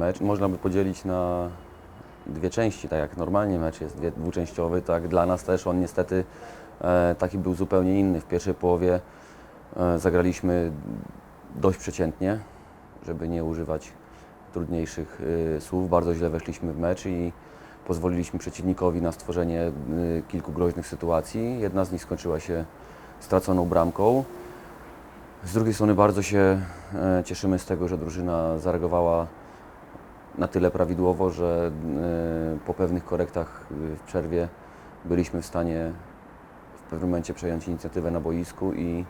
Mecz można by podzielić na dwie części, tak jak normalnie mecz jest dwuczęściowy, tak dla nas też on niestety e, taki był zupełnie inny. W pierwszej połowie e, zagraliśmy dość przeciętnie, żeby nie używać trudniejszych y, słów. Bardzo źle weszliśmy w mecz i pozwoliliśmy przeciwnikowi na stworzenie kilku groźnych sytuacji. Jedna z nich skończyła się straconą bramką. Z drugiej strony bardzo się e, cieszymy z tego, że drużyna zareagowała na tyle prawidłowo, że e, po pewnych korektach y, w przerwie byliśmy w stanie w pewnym momencie przejąć inicjatywę na boisku i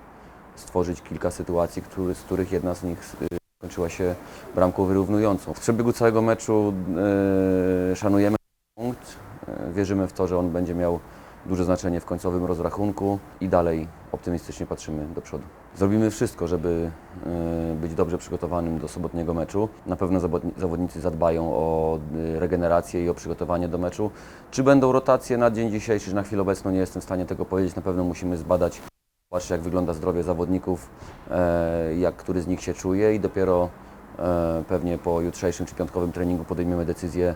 stworzyć kilka sytuacji, z których jedna z nich y, skończyła się bramką wyrównującą. W przebiegu całego meczu e, szanujemy punkt, e, wierzymy w to, że on będzie miał duże znaczenie w końcowym rozrachunku i dalej optymistycznie patrzymy do przodu. Zrobimy wszystko, żeby e, być dobrze przygotowanym do sobotniego meczu. Na pewno zawodni- zawodnicy zadbają o e, regenerację i o przygotowanie do meczu. Czy będą rotacje na dzień dzisiejszy, czy na chwilę obecną, nie jestem w stanie tego powiedzieć. Na pewno musimy zbadać, patrzeć jak wygląda zdrowie zawodników, e, jak który z nich się czuje i dopiero pewnie po jutrzejszym czy piątkowym treningu podejmiemy decyzję,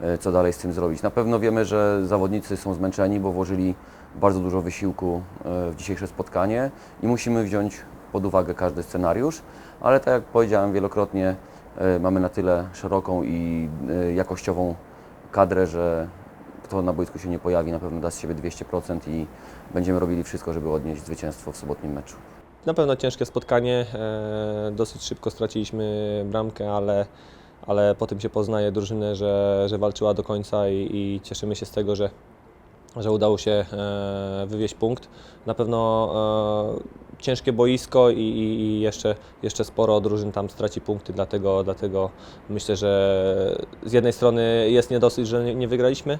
e, co dalej z tym zrobić. Na pewno wiemy, że zawodnicy są zmęczeni, bo włożyli bardzo dużo wysiłku e, w dzisiejsze spotkanie i musimy wziąć pod uwagę każdy scenariusz, ale tak jak powiedziałem wielokrotnie, e, mamy na tyle szeroką i e, jakościową kadrę, że kto na boisku się nie pojawi, na pewno da z siebie 200% i będziemy robili wszystko, żeby odnieść zwycięstwo w sobotnim meczu. Na pewno ciężkie spotkanie. e, Dosyć szybko straciliśmy bramkę, ale, ale po tym się poznaje drużynę, że, że walczyła do końca i, i cieszymy się z tego, że, że udało się e, wywieźć punkt. Na pewno e, ciężkie boisko i, i, i jeszcze, jeszcze sporo drużyn tam straci punkty, dlatego, dlatego myślę, że z jednej strony jest niedosyć, że nie, nie wygraliśmy,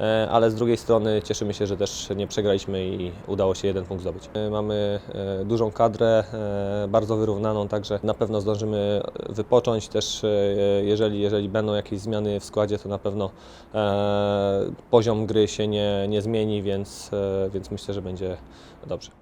e, ale z drugiej strony cieszymy się, że też nie przegraliśmy i udało się jeden punkt zdobyć. E, Mamy e, dużą kadrę, bardzo wyrównaną, także na pewno zdążymy wypocząć też, jeżeli, jeżeli będą jakieś zmiany w składzie, to na pewno poziom gry się nie, nie zmieni, więc, więc myślę, że będzie dobrze.